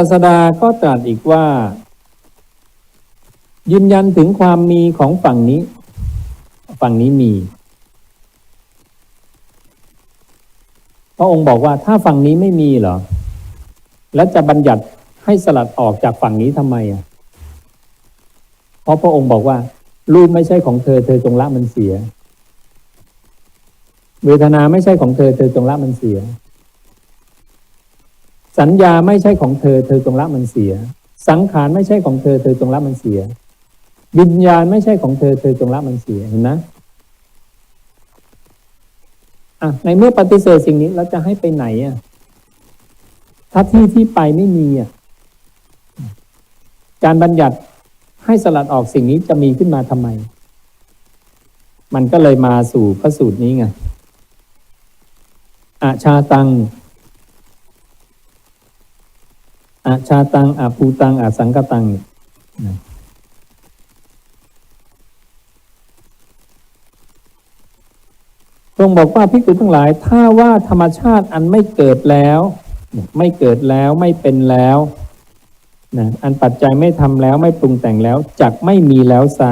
าสดาก็ตรัสอีกว่า ยืนยันถึงความมีของฝั่งนี้ ฝั่งนี้มี พระองค์บอกว่าถ้าฝั่งนี้ไม่มีเหรอ แล้วจะบัญญัติให้สลัดออกจากฝั่งนี้ทำไมอะเพราะพระองค์บอกว่ารูปไม่ใช่ของเธอ เธอจงละมันเสีย เวทนาไม่ใช่ของเธอ เธอจงละมันเสีย สัญญาไม่ใช่ของเธอ เธอจงละมันเสีย สังขารไม่ใช่ของเธอ เธอจงละมันเสีย วิญญาณไม่ใช่ของเธอ เธอจงละมันเสียเห็นนะอะในเมื่อปฏิเสธสิ่งนี้แล้วจะให้ไปไหนอะถ้าที่ที่ไปไม่มีอะการบัญญัติให้สลัดออกสิ่งนี้จะมีขึ้นมาทำไม มันก็เลยมาสู่พระสูตรนี้ไงอาชาตัง อาชาตังอาภูตังอาสังกตังเนี่ยทรงบอกว่าพิกุทั้งหลาย ถ้าว่าธรรมชาติอันไม่เกิดแล้ว ไม่เกิดแล้วไม่เป็นแล้วนะอันปัจจัยไม่ทำแล้วไม่ปรุงแต่งแล้วจักไม่มีแล้วไซ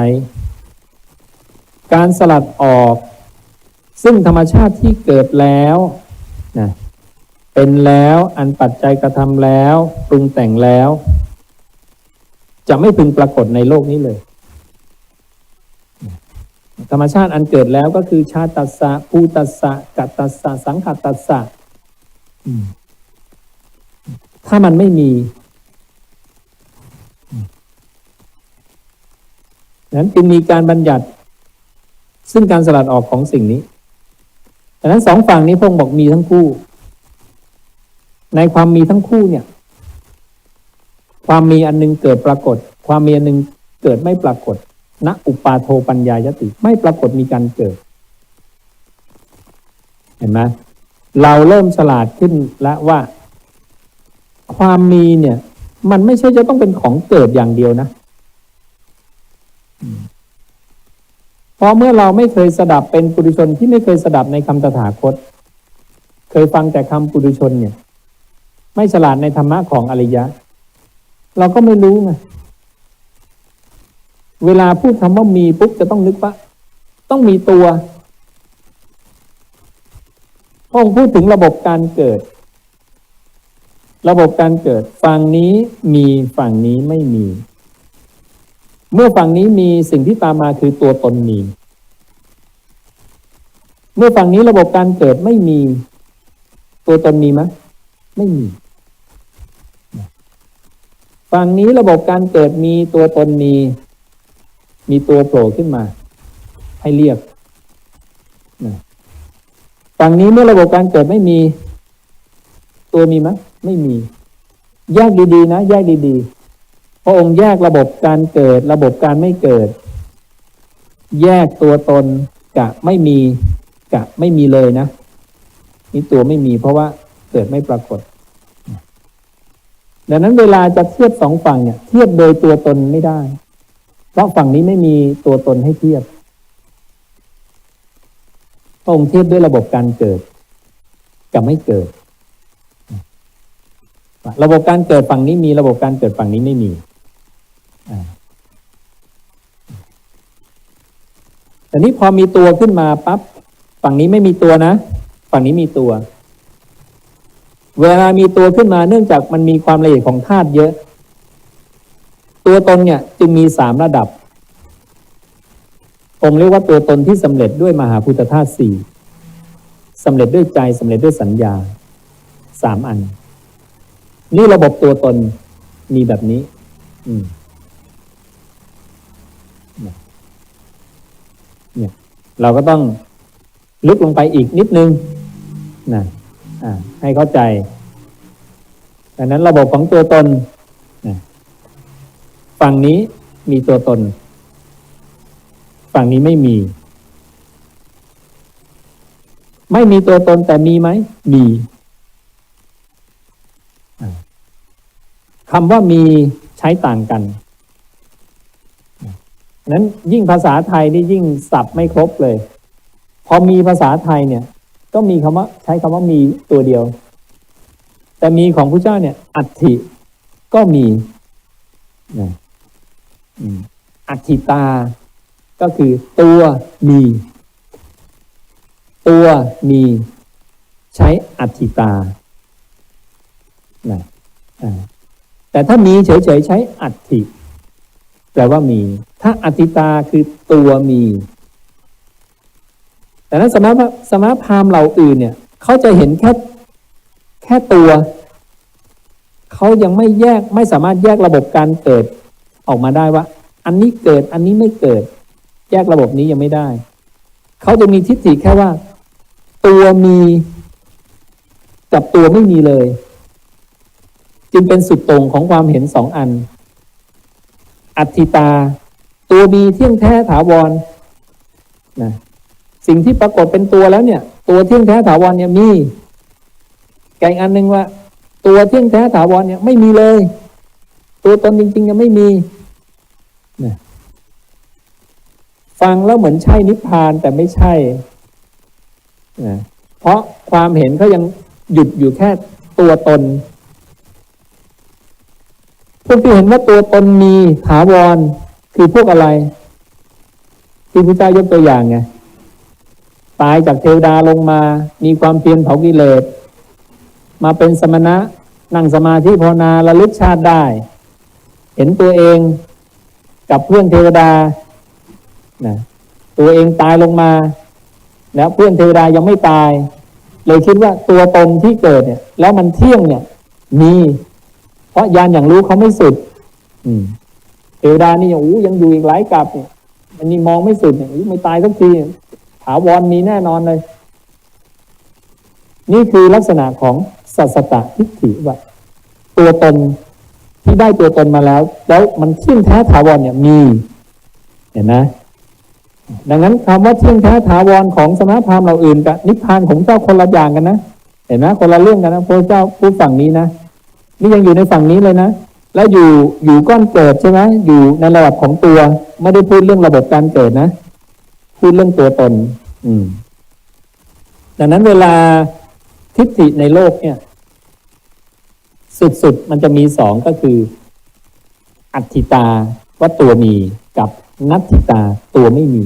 การสลัดออก ซึ่งธรรมชาติที่เกิดแล้วนะ เป็นแล้วอันปัจจัยกระทำแล้วปรุงแต่งแล้ว จะไม่พึงปรากฏในโลกนี้เลย ธรรมชาติอันเกิดแล้วก็คือชาตัสสะภูตัสสะกัตตัสสะสังขตัสสะถ้ามันไม่มีนั้นจึงมีการบัญญัติ ซึ่งการสลัดออกของสิ่งนี้ดังนั้นสองฝั่งนี้พงค์บอกมีทั้งคู่ ในความมีทั้งคู่เนี่ย ความมีอันหนึงเกิดปรากฏ ความมีอันหนึงเกิดไม่ปรากฏณอุปาโทปัญญายติ ไม่ปรากฏมีการเกิด เห็นไหมเราเริ่มฉลาดขึ้นแล้วว่า ความมีเนี่ย มันไม่ใช่จะต้องเป็นของเกิดอย่างเดียวนะเพราะเมื่อเราไม่เคยสดับเป็นปุถุชนที่ไม่เคยสดับในคำตถาคต เคยฟังแต่คำปุถุชนเนี่ย ไม่ฉลาดในธรรมะของอริยะ เราก็ไม่รู้ไงเวลาพูดคำว่ามีปุ๊บจะต้องนึกว่า ต้องมีตัวพระองค์พูดถึงระบบการเกิด ระบบการเกิด ฝั่งนี้มีฝั่งนี้ไม่มี เมื่อฝั่งนี้มีสิ่งที่ตามมาคือตัวตนมี เมื่อฝั่งนี้ระบบการเกิดไม่มี ตัวตนมีไหมไม่มี ฝั่งนี้ระบบการเกิดมีตัวตนมี มีตัวโผล่ขึ้นมา ให้เรียกฝั่งนี้เมื่อระบบการเกิดไม่มี ตัวมีไหมไม่มี แยกดีๆ นะ แยกดีๆ พระองค์แยกระบบการเกิด ระบบการไม่เกิด แยกตัวตนกะไม่มีกะไม่มีเลยนะนี่ตัวไม่มีเพราะว่าเกิดไม่ปรากฏ ดังนั้นเวลาจะเทียบสองฝั่งเนี่ยเทียบโดยตัวตนไม่ได้ เพราะฝั่งนี้ไม่มีตัวตนให้เทียบพระองค์เทียบด้วยระบบการเกิด กับไม่เกิด ระบบการเกิดฝั่งนี้มีระบบการเกิดฝั่งนี้ไม่มีแต่นี้พอมีตัวขึ้นมาปั๊บฝั่งนี้ไม่มีตัวนะ ฝั่งนี้มีตัว เวลามีตัวขึ้นมาเนื่องจากมันมีความละเอียดของธาตุเยอะ ตัวตนเนี่ยจึงมีสามระดับองค์เรียกว่าตัวตนที่สำเร็จด้วยมหาพุทธธาตุสี่สำเร็จด้วยใจสำเร็จด้วยสัญญาสามอัน นี่ระบบตัวตนมีแบบนี้ อืมเนี่ย เราก็ต้องลึกลงไปอีกนิดนึงนะให้เข้าใจ ดังนั้นระบบของตัวตนนะฝั่งนี้มีตัวตน ฝั่งนี้ไม่มี ไม่มีตัวตนแต่มีไหม มีคำว่ามีใช้ต่างกันนั้นยิ่งภาษาไทยนี่ยิ่งสับไม่ครบเลย พอมีภาษาไทยเนี่ย ก็มีคำว่าใช้คำว่ามีตัวเดียว แต่มีของพระเจ้าเนี่ย อัฐิก็มีอัติตา ก็คือตัวมี ตัวมีใช้อัติตาแต่ถ้ามีเฉยๆใช้อัติแปลว่ามี ถ้าอัติตาคือตัวมี แต่นั้นสมณสมณพรามเหล่าอื่นเนี่ย เขาจะเห็นแค่ แค่ตัวเขายังไม่แยกไม่สามารถแยกระบบการเกิดออกมาได้ว่า อันนี้เกิดอันนี้ไม่เกิด แยกระบบนี้ยังไม่ได้เขาจะมีทิฏฐิแค่ว่า ตัวมีกับตัวไม่มีเลย จึงเป็นสุดตรงของความเห็นสองอัน อัตถิตา ตัวมีเที่ยงแท้ถาวรนะสิ่งที่ปรากฏเป็นตัวแล้วเนี่ย ตัวเที่ยงแท้ถาวรเนี่ยมี แกอีกอันหนึ่งว่า ตัวเที่ยงแท้ถาวรเนี่ยไม่มีเลย ตัวตนจริงๆยังไม่มีนะฟังแล้วเหมือนใช่นิพพานแต่ไม่ใช่นะเพราะความเห็นเขายังหยุดอยู่แค่ตัวตนพวกที่เห็นว่าตัวตนมีถาวรคือพวกอะไร ที่พระเจ้ายกตัวอย่างไงตายจากเทวดาลงมา มีความเพียรเผากิเลส มาเป็นสมณะนั่งสมาธิภาวนาระลึกชาติได้ เห็นตัวเองกับเพื่อนเทวดานะตัวเองตายลงมา แล้วเพื่อนเทวดายังไม่ตาย เลยคิดว่าตัวตนที่เกิดเนี่ย แล้วมันเที่ยงเนี่ย มี เพราะยานอย่างรู้เขาไม่สุด อืมเทวดานี่ยังอู้ยังอยู่อีกหลายกับเนี่ยมันนี่มองไม่สุดเนี่ยอู้ไม่ตายสักทีถาวรมีแน่นอนเลย นี่คือลักษณะของ สัสตตทิฏฐิว่าตัวตนที่ได้ตัวตนมาแล้ว แล้วมันเที่ยงแท้ถาวรเนี่ยมี เห็นนะดังนั้นคำว่าเที่ยงแท้ถาวรของสมณพราหมณ์เราอื่นกับนิพพานของเจ้าคนละอย่างกันนะเห็นไหมคนละเรื่องกันนะพระเจ้าพูดฝั่งนี้นะนี่ยังอยู่ในฝั่งนี้เลยนะแล้วอยู่อยู่ก้อนเกิดใช่ไหมอยู่ในระดับของตัว ไม่ได้พูดเรื่องระบบการเกิดนะ พูดเรื่องตัวตน อืม ดังนั้นเวลาทิฏฐิในโลกเนี่ย สุดๆ มันจะมีสองก็คือ อัตถิตาว่าตัวมีกับนัตถิตาตัวไม่มี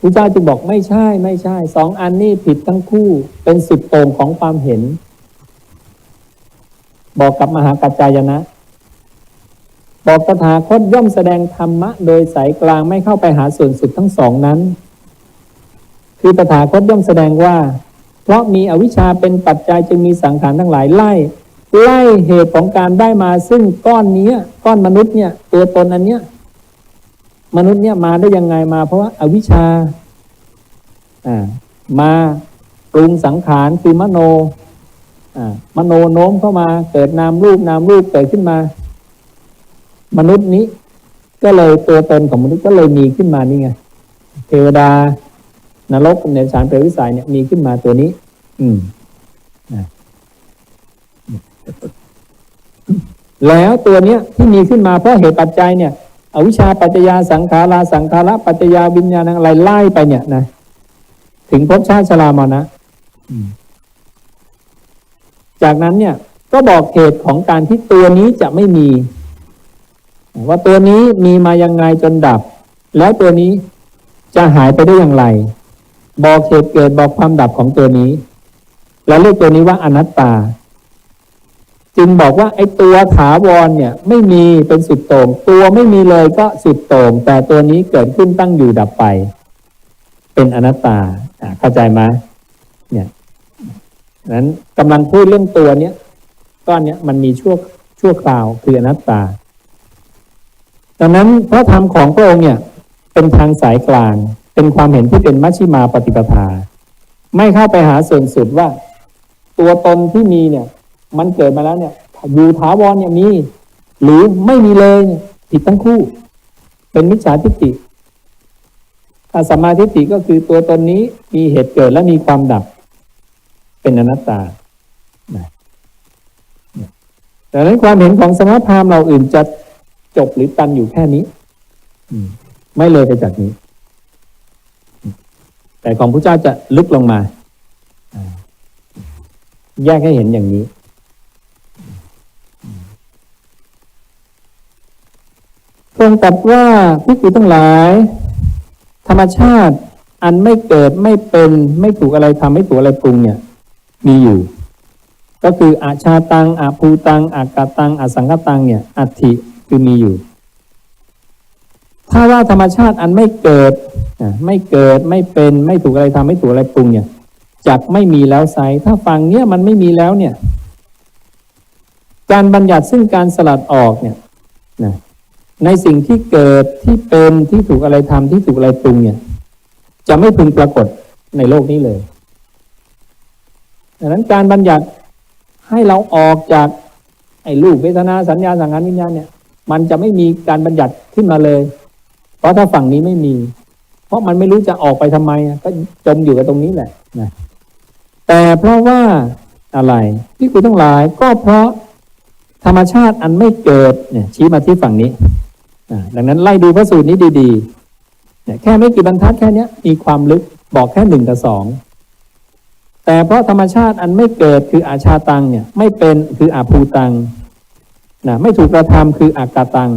พระเจ้าจึงบอกไม่ใช่ไม่ใช่สองอันนี้ผิดทั้งคู่เป็นสุดโต่งของความเห็น บอกกับมหากัจจายนะ บอกตถาคตย่อมแสดงธรรมะ โดยสายกลางไม่เข้าไปหาส่วนสุดทั้งสองนั้น คือตถาคตย่อมแสดงว่า เพราะมีอวิชชาเป็นปัจจัยจึงมีสังขารทั้งหลายไล่ ไล่เหตุของการได้มาซึ่งก้อนนี้ก้อนมนุษย์เนี่ยตัวตนอันเนี้ยมนุษย์เนี่ยมาได้ยังไงมา เพราะว่าอาวิชชาอ่ามาปรุงสังขารคือมโนอ่ามโนโน้มเข้ามาเกิดนามรูปนามรูปเกิดขึ้นมา มนุษย์นี้ ก็เลยตัวตนของมนุษย์ก็เลยมีขึ้นมานี่ไงเทวดา นรกในสารเปรวิสัยเนี่ยมีขึ้นมาตัวนี้ อืมนะแล้วตัวเนี้ยที่มีขึ้นมาเพราะเหตุปัจจัยเนี่ย อวิชชาปัจจยาสังขาราสังขาระปัจจยาวิญญาณอะไรไล่ไปเนี่ยนะถึงภพชาติชรามานะจากนั้นเนี่ย ก็บอกเหตุของการที่ตัวนี้จะไม่มี ว่าตัวนี้มีมายังไงจนดับ แล้วตัวนี้จะหายไปได้อย่างไร บอกเหตุเกิดบอกความดับของตัวนี้แล้วเรียกตัวนี้ว่าอนัตตา จึงบอกว่าไอ้ตัวถาวรเนี่ย ไม่มีเป็นสุดโต่งตัวไม่มีเลยก็สุดโต่งแต่ตัวนี้เกิดขึ้นตั้งอยู่ดับไป เป็นอนัตตาอ่าเข้าใจไหมเนี่ยนั้นกำลังพูดเรื่องตัวเนี้ยก้อนเนี้ยมันมีชั่วชั่วคราวคืออนัตตาดังนั้นพระธรรมของพระองค์เนี่ย เป็นทางสายกลาง เป็นความเห็นที่เป็นมัชฌิมาปฏิปทา ไม่เข้าไปหาส่วนสุดว่า ตัวตนที่มีเนี่ย มันเกิดมาแล้วเนี่ยอยู่ถาวรเนี่ยมี หรือไม่มีเลยผิดทั้งคู่ เป็นมิจฉาทิฏฐิถ้าสมาทิฏฐิก็คือตัวตนนี้มีเหตุเกิดและมีความดับ เป็นอนัตตาดังนั้นความเห็นของสมณพราหมณ์เราอื่นจะจบหรือตันอยู่แค่นี้ ไม่เลยไปจากนี้ แต่ของพระเจ้าจะลึกลงมา แยกให้เห็นอย่างนี้ตรงกับว่าพิสูจทั้งหลาย ธรรมชาติอันไม่เกิดไม่เป็นไม่ถูกอะไรทำาไม่ถูกอะไรปรุงเนี่ย มีอยู่ ก็คืออาชาตังอาภูตังอากาตังอาสังกตังเนี่ยอัติคือมีอยู่ ถ้าว่าธรรมชาติอันไม่เกิด ไม่เกิดไม่เป็นไม่ถูกอะไรทำไม่ถูกอะไรปรุงเนี่ยจักไม่มีแล้วไซถ้าฟังเนี้ยมันไม่มีแล้วเนี่ย การบัญญัติซึ่งการสลัดออกเนี่ยนะในสิ่งที่เกิดที่เป็นที่ถูกอะไรทำที่ถูกอะไรปรุงเนี่ย จะไม่พึงปรากฏในโลกนี้เลยดังนั้นการบัญญัติให้เราออกจากไอ้รูปเวทนาสัญญาสังขารวิญญาณเนี่ย มันจะไม่มีการบัญญัติขึ้นมาเลย เพราะถ้าฝั่งนี้ไม่มี เพราะมันไม่รู้จะออกไปทำไมก็จมอยู่กับตรงนี้แหละนะแต่เพราะว่าอะไรที่คุณทั้งหลายก็เพราะธรรมชาติอันไม่เกิดเนี่ยชี้มาที่ฝั่งนี้ดังนั้นไล่ดูพระสูตรนี้ดีๆเนี่ยแค่ไม่กี่บรรทัดแค่นี้มีความลึกบอกแค่หนึ่งกับสองแต่เพราะธรรมชาติอันไม่เกิดคืออาชาตังเนี่ยไม่เป็นคืออาภูตังนะไม่ถูกกระทำคืออากาตัง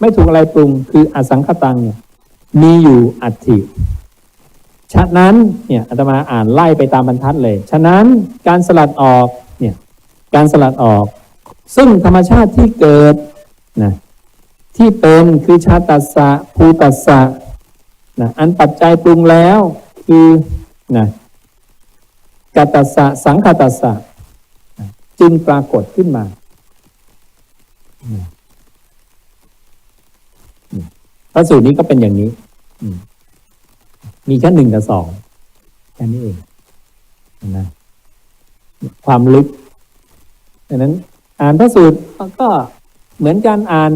ไม่ถูกอะไรปรุงคืออสังขตังเนี่ย มีอยู่อัติฉะนั้นเนี่ยอาตมาอ่านไล่ไปตามบรรทัดเลย ฉะนั้นการสลัดออกเนี่ยการสลัดออก ซึ่งธรรมชาติที่เกิดนะที่เป็นคือชาตัสสะภูตัสสะนะอันปัจจัยปรุงแล้วคือนะกัตตัสสะสังขตัสสะจึงปรากฏขึ้นมา พระสูตรนี้ก็เป็นอย่างนี้ มีแค่หนึ่งกับสองแค่นี้เองนะความลึกดังนั้น อ่านพระสูตรก็เหมือนการอ่าน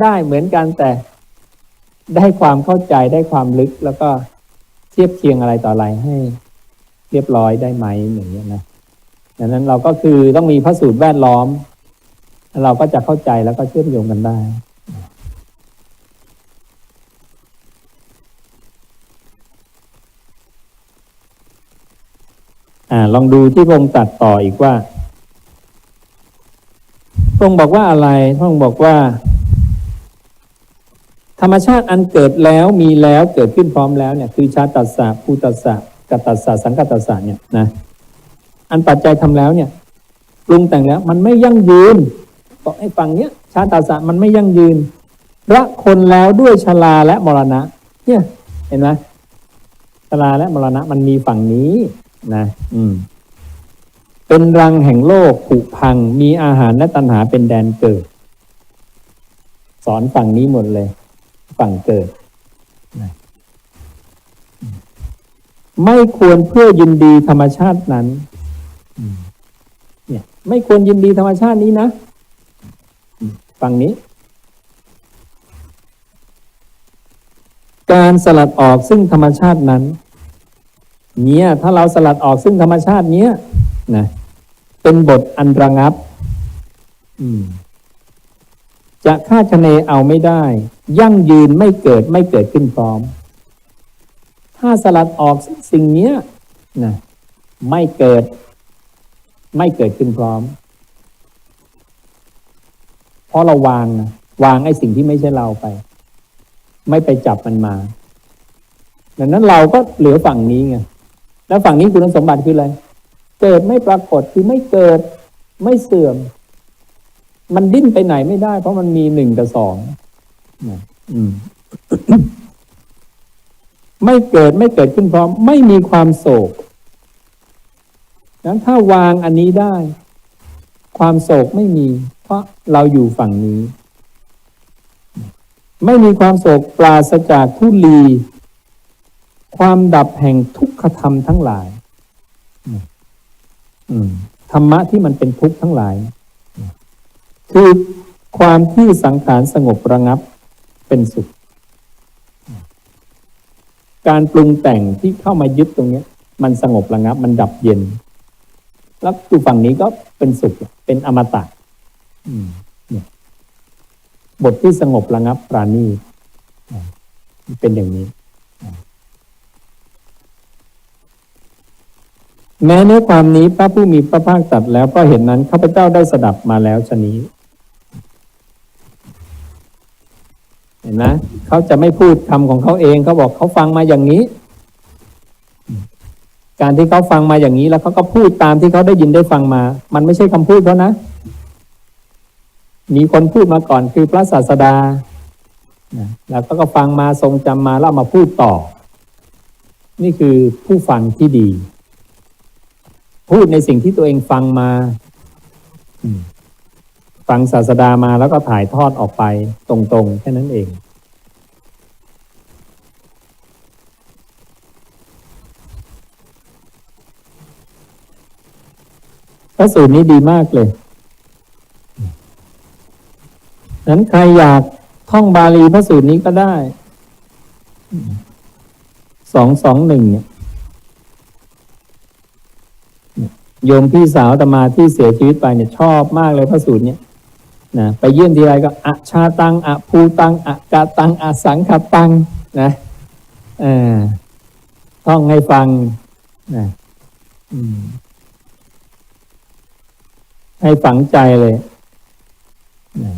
ได้เหมือนกันแต่ได้ความเข้าใจได้ความลึกแล้วก็เทียบเคียงอะไรต่ออะไรให้ เรียบร้อยได้ไหมอย่างเงี้ยนะดังนั้นเราก็คือต้องมีพระสูตรแวดล้อม เราก็จะเข้าใจแล้วก็เชื่อมโยงกันได้ อ่าลองดูที่พระองค์ตัดต่ออีกว่าพระองค์บอกว่าอะไรพระองค์บอกว่า ธรรมชาติอันเกิดแล้วมีแล้วเกิดขึ้นพร้อมแล้วเนี่ยคือชาตัสสะภูตัสสะกัตัสสะสังกัตัสสะเนี่ยนะอันปัจจัยทำแล้วเนี่ยปรุงแต่งแล้ว มันไม่ยั่งยืนบอกให้ฟังเนี้ยชาตัสสะมันไม่ยั่งยืนระคนแล้วด้วยชราและมรณะ เนี่ย เห็นไหมชราและมรณะมันมีฝั่งนี้ นะ อืม เป็นรังแห่งโลกผุพัง มีอาหารและตัณหาเป็นแดนเกิด สอนฝั่งนี้หมดเลย ฝั่งเกิดนะไม่ควรเพื่อยินดีธรรมชาตินั้นเนี่ย ไม่ควรยินดีธรรมชาตินี้นะฝั่งนี้ การสลัดออกซึ่งธรรมชาตินั้น เนี่ยถ้าเราสลัดออกซึ่งธรรมชาติเนี้ยนะเป็นบทอันระงับจะคาดคะเนเอาไม่ได้ ยั่งยืนไม่เกิดไม่เกิดขึ้นพร้อม ถ้าสลัดออกสิ่งเนี้ยนะไม่เกิด ไม่เกิดขึ้นพร้อม เพราะเราวางนะวางไอ้สิ่งที่ไม่ใช่เราไป ไม่ไปจับมันมาดังนั้นเราก็เหลือฝั่งนี้ไง แล้วฝั่งนี้คุณสมบัติคืออะไร เกิดไม่ปรากฏคือไม่เกิดไม่เสื่อม มันดิ้นไปไหนไม่ได้ เพราะมันมีหนึ่งกับสองไม่เกิดไม่เกิดขึ้นพร้อม ไม่มีความโศกนั้นถ้าวางอันนี้ได้ ความโศกไม่มี เพราะเราอยู่ฝั่งนี้ ไม่มีความโศกปราศจากทุลี ความดับแห่งทุก ขธรรมทั้งหลายธรรมะที่มันเป็นทุกข์ทั้งหลาย คือความที่สังขารสงบระงับเป็นสุข การปรุงแต่งที่เข้ามายึดตรงนี้มันสงบระงับ มันดับเย็น แล้วอยู่ฝั่งนี้ก็เป็นสุข เป็นอมตะบทที่สงบระงับปราณีเป็นอย่างนี้ แม้เนื้อความนี้พระผู้มีพระภาคตัดแล้วก็เห็นนั้นข้าพเจ้าได้สดับมาแล้วชะนี้ เห็นไหมเขาจะไม่พูดคำของเขาเองเขาบอกเขาฟังมาอย่างนี้ การที่เขาฟังมาอย่างนี้ แล้วเขาก็พูดตามที่เขาได้ยินได้ฟังมา มันไม่ใช่คำพูดเขานะ มีคนพูดมาก่อนคือพระศาสดาแล้วก็ก็ฟังมาทรงจำมาแล้วมาพูดต่อ นี่คือผู้ฟังที่ดี พูดในสิ่งที่ตัวเองฟังมาฟังศาสดามาแล้วก็ถ่ายทอดออกไปตรงๆ แค่นั้นเอง พระสูตรนี้ดีมากเลยนั้นใครอยากท่องบาลีพระสูตรนี้ก็ได้ สองสองหนึ่งเนี่ย โยมพี่สาวตมาที่เสียชีวิตไปเนี่ยชอบมากเลยพระสูตรเนี่ยนะไปเยี่ยมทีไรก็อะชาตังอะภูตังอะกาตังอะสังขตังนะเออท่องให้ฟังนะให้ฝังใจเลยนะ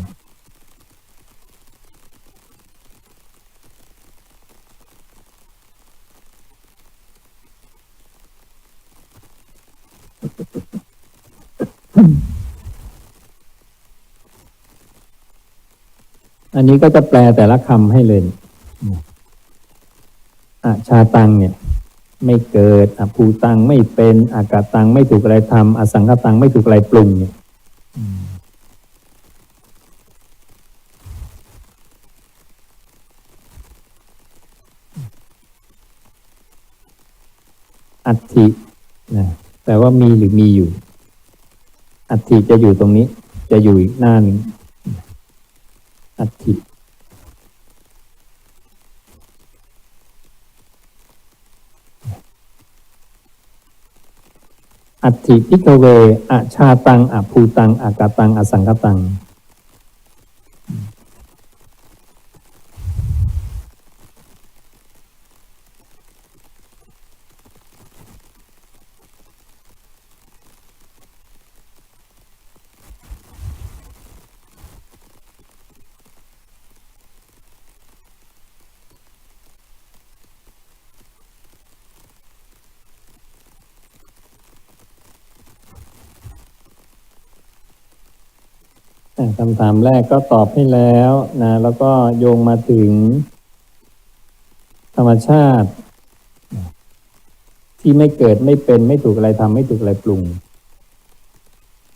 อันนี้ก็จะแปลแต่ละคำให้เลยอาชาตังเนี่ย ไม่เกิดอภูตังไม่เป็นอากาตังไม่ถูกอะไรทำอสังขตังไม่ถูกอะไรปรุงเนี่ยอัตินะแปลว่ามีหรือมีอยู่ อัติจะอยู่ตรงนี้ จะอยู่อีกหน้าหนึ่ง อัตถิอัตถิพิกเวอชาตังอภูตังอากาตัง อสังกตัง คำถามแรกก็ตอบให้แล้วนะแล้วก็โยงมาถึง ธรรมชาติ ที่ไม่เกิดไม่เป็นไม่ถูกอะไรทำไม่ถูกอะไรปรุง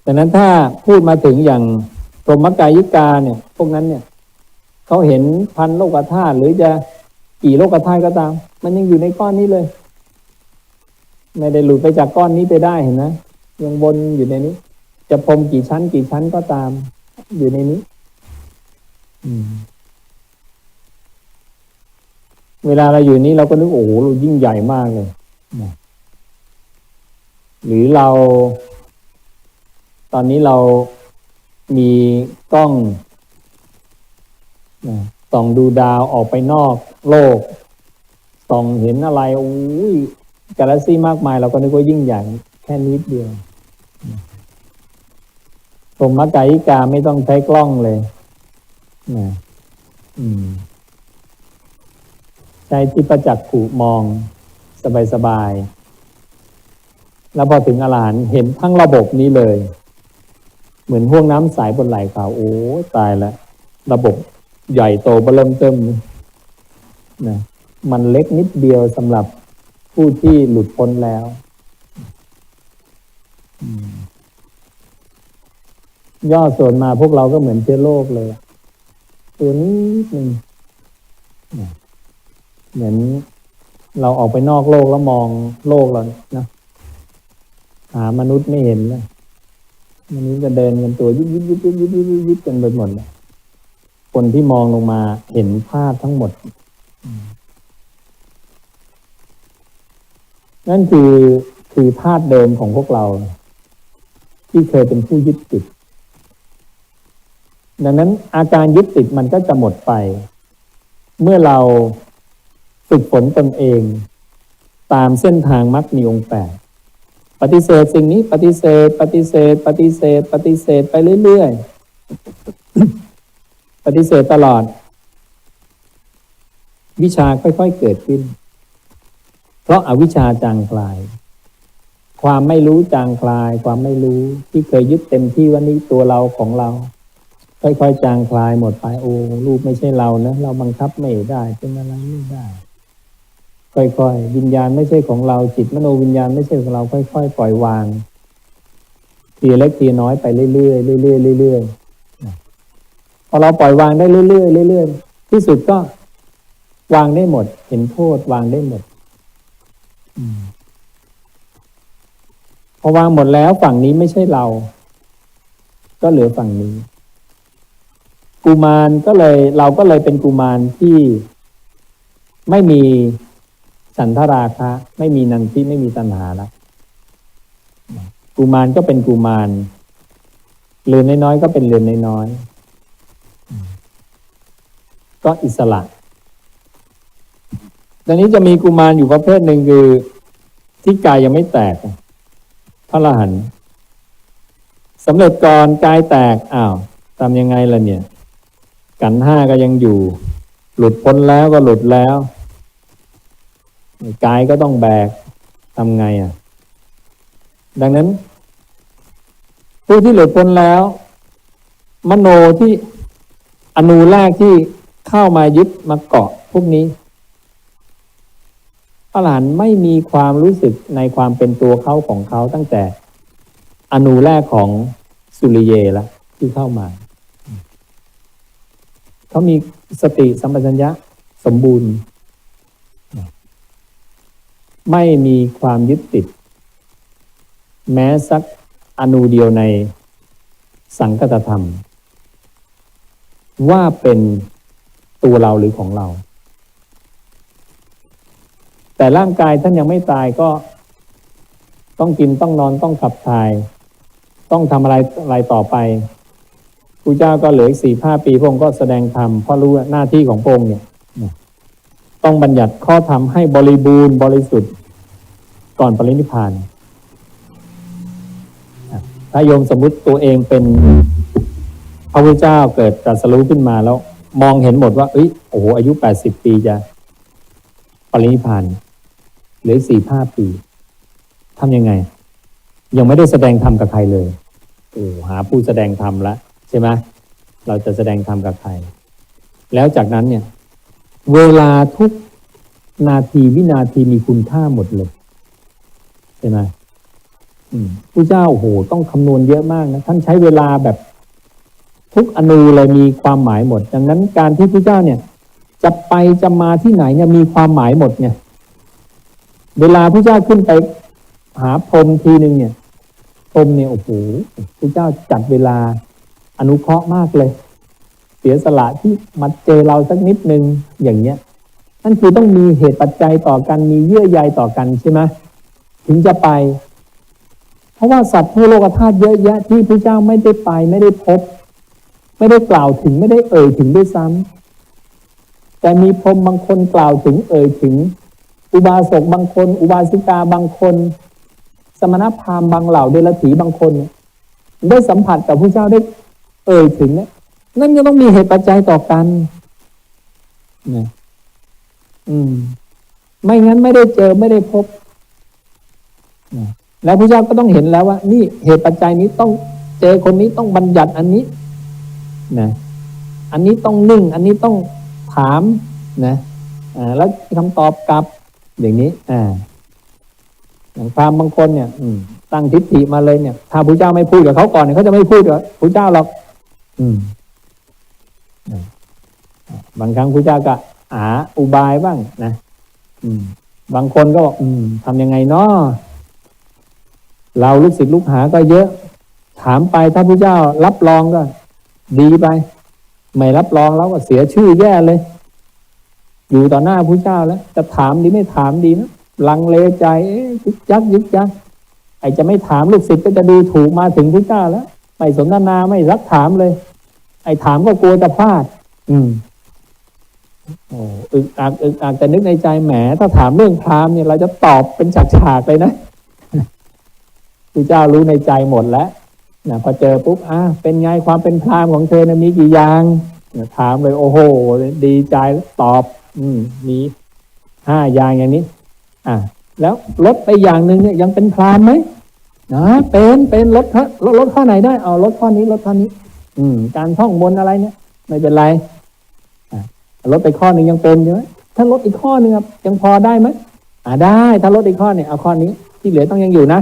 ดังนั้นถ้าพูดมาถึงอย่างพรหมกายิกาเนี่ย พวกนั้นเนี่ยเขาเห็นพันโลกธาตุหรือจะกี่โลกธาตุก็ตาม มันยังอยู่ในก้อนนี้เลย ไม่ได้หลุดไปจากก้อนนี้ไปได้เห็นไหมยังวนอยู่ในนี้ จะพรมกี่ชั้นกี่ชั้นก็ตาม อยู่ในนี้ อืม เวลาเราอยู่นี้เราก็นึกโอ้โหเรายิ่งใหญ่มากเลยหรือเรา ตอนนี้เรามีกล้องส่องดูดาวออกไปนอกโลกส่องเห็นอะไรโอ้ยกาแล็กซี่มากมาย เราก็นึกว่ายิ่งใหญ่แค่นิดเดียว พรหมกายิกาไม่ต้องใช้กล้องเลยนะใช้ที่ประจักษ์ผูมองสบายๆแล้วพอถึงอรหันเห็นทั้งระบบนี้เลย เหมือนห่วงน้ำสายบนไหล่ขาโอ้ตายแล้วระบบใหญ่โตเบอเริ่มเติมนะมันเล็กนิดเดียวสำหรับผู้ที่หลุดพ้นแล้ว อืม ย่อส่วนมาพวกเราก็เหมือนเชื้อโรคเลยตัวนี้หนึ่งเหมือนเราออกไปนอกโลกแล้วมองโลกเรานะหามนุษย์ไม่เห็นนะมนุษย์จะเดินกันตัวยุบยุบยุบยุบยุบยุบยุบกันไปหมดเลยคนที่มองลงมาเห็นภาพทั้งหมด นั่นคือคือภาพเดิมของพวกเรา ที่เคยเป็นผู้ยึดติด ดังนั้นอาการยึดติดมันก็จะหมดไป เมื่อเราฝึกฝนตนเอง ตามเส้นทางมรรคมีองค์แปดปฏิเสธสิ่งนี้ปฏิเสธ ปฏิเสธ ปฏิเสธ ปฏิเสธไปเรื่อยๆ ปฏิเสธตลอด วิชาค่อยๆเกิดขึ้น เพราะอาวิชชาจางคลาย ความไม่รู้จางคลาย ความไม่รู้ที่เคยยึดเต็มที่ว่านี้ตัวเราของเรา ค่อยๆจางคลายหมดไปโอ้รูปไม่ใช่เรานะเราบังคับไม่ได้เป็นอะไรไม่ได้ ค่อยๆวิญญาณไม่ใช่ของเราจิตมโนวิญญาณไม่ใช่ของเราค่อย ๆ ปล่อยวางทีเล็กทีน้อยไปเรื่อยๆเรื่อยๆเรื่อยๆพอเราปล่อยวางได้เรื่อยๆเรื่อยๆที่สุดก็ วางได้หมด เห็นโทษวางได้หมดพอวางหมดแล้วฝั่งนี้ไม่ใช่เรา ก็เหลือฝั่งนี้ กุมารก็เลยเราก็เลยเป็นกุมารที่ไม่มีสันทราคะ ไม่มีนันทิไม่มีตัณหาแล้วกุมารก็เป็นกุมารเรือนน้อยๆก็เป็นเรือนน้อยๆก็อิสระตอนนี้จะมีกุมารอยู่ประเภทหนึ่งคือ ที่กายยังไม่แตก พระรหันสำเร็จก่อนกายแตกอ้าวทำยังไงล่ะเนี่ย กันห้าก็ยังอยู่ หลุดพ้นแล้วก็หลุดแล้วกายก็ต้องแบกทำไงอะ ดังนั้น ผู้ที่หลุดพ้นแล้ว มโนที่อนูแรกที่เข้ามายึดมาเกาะพวกนี้พระหลานไม่มีความรู้สึกในความเป็นตัวเขาของเขาตั้งแต่ อนูแรกของสุริเยละที่เข้ามา เขามีสติสัมปชัญญะสมบูรณ์ ไม่มีความยึดติด แม้สักอนูเดียวในสังคตธรรม ว่าเป็นตัวเราหรือของเรา แต่ร่างกายท่านยังไม่ตายก็ต้องกินต้องนอนต้องขับถ่าย ต้องทำอะไรอะไรต่อไป ระเจ้าก็เหลืออีกสี่ห้าปีพระองค์ก็แสดงธรรมเพราะรู้หน้าที่ของพระองค์เนี่ยต้องบัญญัติข้อธรรมให้บริบูรณ์บริสุทธิ์ก่อนปรินิพานถ้าโยมสมมุติตัวเองเป็นพระพุทธเจ้าเกิดตรัสรู้ขึ้นมาแล้ว มองเห็นหมดว่าเอ้ยโอ้โหอายุแปดสิบปีจะปรินิพานหรือสี่ห้าปีทำยังไง ยังไม่ได้แสดงธรรมกับใครเลยโอ้หาผู้แสดงธรรมละ ใช่ไหมเราจะแสดงธรรมกับใคร แล้วจากนั้นเนี่ย เวลาทุกนาทีวินาทีมีคุณค่าหมดเลยใช่ไหมผู้เจ้าโอ้โหต้องคำนวณเยอะมากนะท่านใช้เวลาแบบทุกอนูเลยมีความหมายหมด ดังนั้นการที่พระเจ้าเนี่ย จะไปจะมาที่ไหนเนี่ยมีความหมายหมดเนี่ย เวลาพระเจ้าขึ้นไปหาพรมทีหนึ่งเนี่ยพรมเนี่ยโอ้โหพระเจ้าจัดเวลา อนุเคราะห์มากเลย เสียสละที่มาเจอเราสักนิดนึงอย่างเนี้ยนั่นคือต้องมีเหตุปัจจัยต่อกันมีเยื่อใยต่อกันใช่ไหมถึงจะไป เพราะว่าสัตว์ทั่วโลกธาตุเยอะแยะที่พระเจ้าไม่ได้ไปไม่ได้พบ ไม่ได้กล่าวถึงไม่ได้เอ่ยถึงด้วยซ้ำแต่มีพรมบางคนกล่าวถึงเอ่ยถึง อุบาสกบางคน อุบาสิกาบางคน สมณพราหมณ์บางเหล่าเดรัจฉีบางคน ได้สัมผัสกับพระเจ้าได้ เอ่ยถึงเนี่ยนั่นก็ต้องมีเหตุปัจจัยต่อกันนะอืม ไม่งั้นไม่ได้เจอไม่ได้พบนะแล้วพระเจ้าก็ต้องเห็นแล้วว่า นี่เหตุปัจจัยนี้ต้องเจอคนนี้ต้องบัญญัติอันนี้นะอันนี้ต้องนิ่ง อันนี้ต้องถามนะอ่าแล้วคำตอบกลับอย่างนี้ อ่า อย่างพรามบางคนเนี่ย อืมตั้งทิฏฐิมาเลยเนี่ย ถ้าพระเจ้าไม่พูดกับเขาก่อนเนี่ยเขาจะไม่พูดกับพระเจ้าหรอก อืมบางครั้งพระเจ้าก็หาอุบายบ้างนะอืม บางคนก็บอกอืมทำยังไงเนาะเราลูกศิษย์ลูกหาก็เยอะ ถามไปถ้าพระเจ้ารับรองก็ ดีไป ไม่รับรองแล้วก็เสียชื่อแย่เลย อยู่ต่อหน้าพระเจ้าแล้ว จะถามดีไม่ถามดีนะลังเลใจยึกยักยึกยักไอจะไม่ถามลูกศิษย์ก็จะดูถูกมาถึงพระเจ้าแล้วไม่สนทนาไม่รักถามเลย อ้ถามก็กลัวจะพลาด อืมโอ้อึกอักอึกอักแต่นึกในใจแหม ถ้าถามเรื่องพรามเนี่ยเราจะตอบเป็นฉากๆเลยนะพระเจ้ารู้ในใจหมดแล้วนะพอเจอปุ๊บอะเป็นไงความเป็นพรามของเธอนะมีกี่อย่างถามเลยโอ้โห ดีใจตอบ อืม มีห้าอย่างอย่างนี้ อ่าแล้วลดไปอย่างหนึ่งเนี่ยยังเป็นพรามไหมนะเป็นเป็นลดลดลดข้อไหนได้เอาลดข้อนี้ลดข้อนี้ อืม การท่องบนอะไรเนี่ย ไม่เป็นไรลดไปข้อหนึ่งยังเป็นใช่ไหมถ้าลดอีกข้อหนึ่งอะยังพอได้ไหมอ่าได้ ถ้าลดอีกข้อเนี่ยเอาข้อนี้ ที่เหลือต้องยังอยู่นะ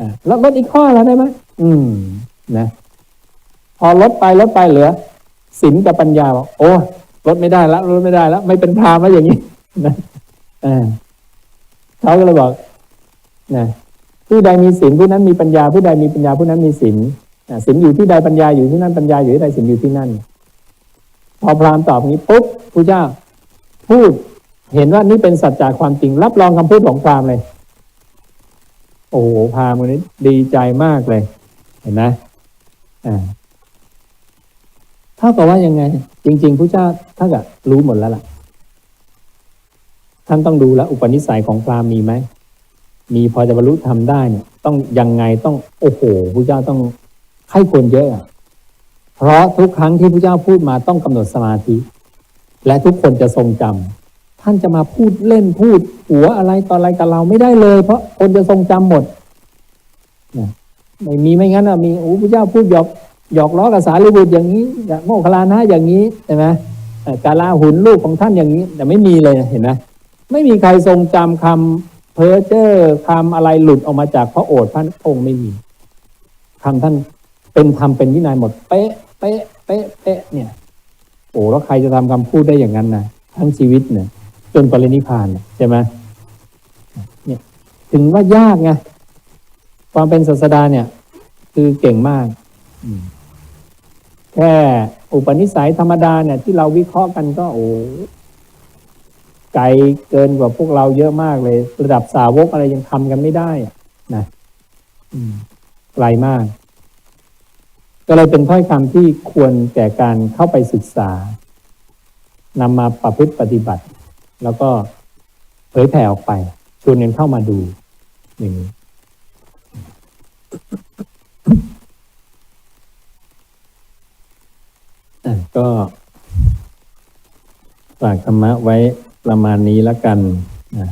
อ่าล้วลดอีกข้อแล้วได้ไหมอืม นะ พอลดไปลดไปเหลือศีลกับปัญญาบอกโอ้ลดไม่ได้แล้วลดไม่ได้แล้ว ไม่เป็นพรามแล้วอย่างนี้นะอ่าเขาก็เลยบอกนะผู้ใดมีศีลผู้นั้นมีปัญญา ผู้ใดมีปัญญาผู้นั้นมีศีล ศีลอยู่ที่ใดปัญญาอยู่ที่นั่นปัญญาอยู่ที่ใดศีลอยู่ที่นั่น พอพราหมณ์ตอบนี้ปุ๊บพระเจ้าพูดเห็นว่านี่เป็นสัจจะความจริง รับรองคำพูดของพราหมณ์เลย โอ้โหพราหมณ์คนนี้ดีใจมากเลย เห็นไหมอ่าเท่ากับว่ายังไง จริง ๆพระเจ้าถ้ากับรู้หมดแล้วล่ะ ท่านต้องดูแลอุปนิสัยของพราหมณ์มีไหมมีพอจะบรรลุธรรมได้เนี่ย ต้องยังไงต้องโอ้โหพระเจ้าต้อง ให้คนเยอะ เพราะทุกครั้งที่พระเจ้าพูดมาต้องกำหนดสมาธิ และทุกคนจะทรงจำท่านจะมาพูดเล่นพูด หัวอะไรต่ออะไรกับเราไม่ได้เลย เพราะคนจะทรงจำหมดไม่มีไม่งั้นอะมีโอ้พระเจ้าพูดหยอกหยอกล้อกับสารีบุตรอย่างนี้โมคลานะอย่างนี้ใช่ไหมกาลาหุนลูกของท่านอย่างนี้ แต่ไม่มีเลยเห็นไหมไม่มีใครทรงจำคำเพ้อเจ้อคำอะไรหลุดออกมาจากพระโอษฐ์พระองค์ไม่มีคำท่าน เป็นธรรมเป็นวินัยหมดเป๊ะเป๊ะเป๊ะเป๊ะเนี่ยโอ้แล้วใครจะทำคำพูดได้อย่างนั้นนะทั้งชีวิตเนี่ยจนปรินิพานใช่ไหมเนี่ยถึงว่ายากไงความเป็นศาสดาเนี่ย คือเก่งมากแค่อุปนิสัยธรรมดาเนี่ย ที่เราวิเคราะห์กันก็โอ้ไกลเกินกว่าพวกเราเยอะมากเลย ระดับสาวกอะไรยังทำกันไม่ได้นะไกลมาก ก็เลยเป็นถ้อยคำที่ควรแก่การเข้าไปศึกษานำมาประพฤติปฏิบัติ แล้วก็เผยแผ่ออกไปชวนเงินเข้ามาดูอย่างนี้อะก็ฝากธรรมะไว้ประมาณนี้แล้วกันนะ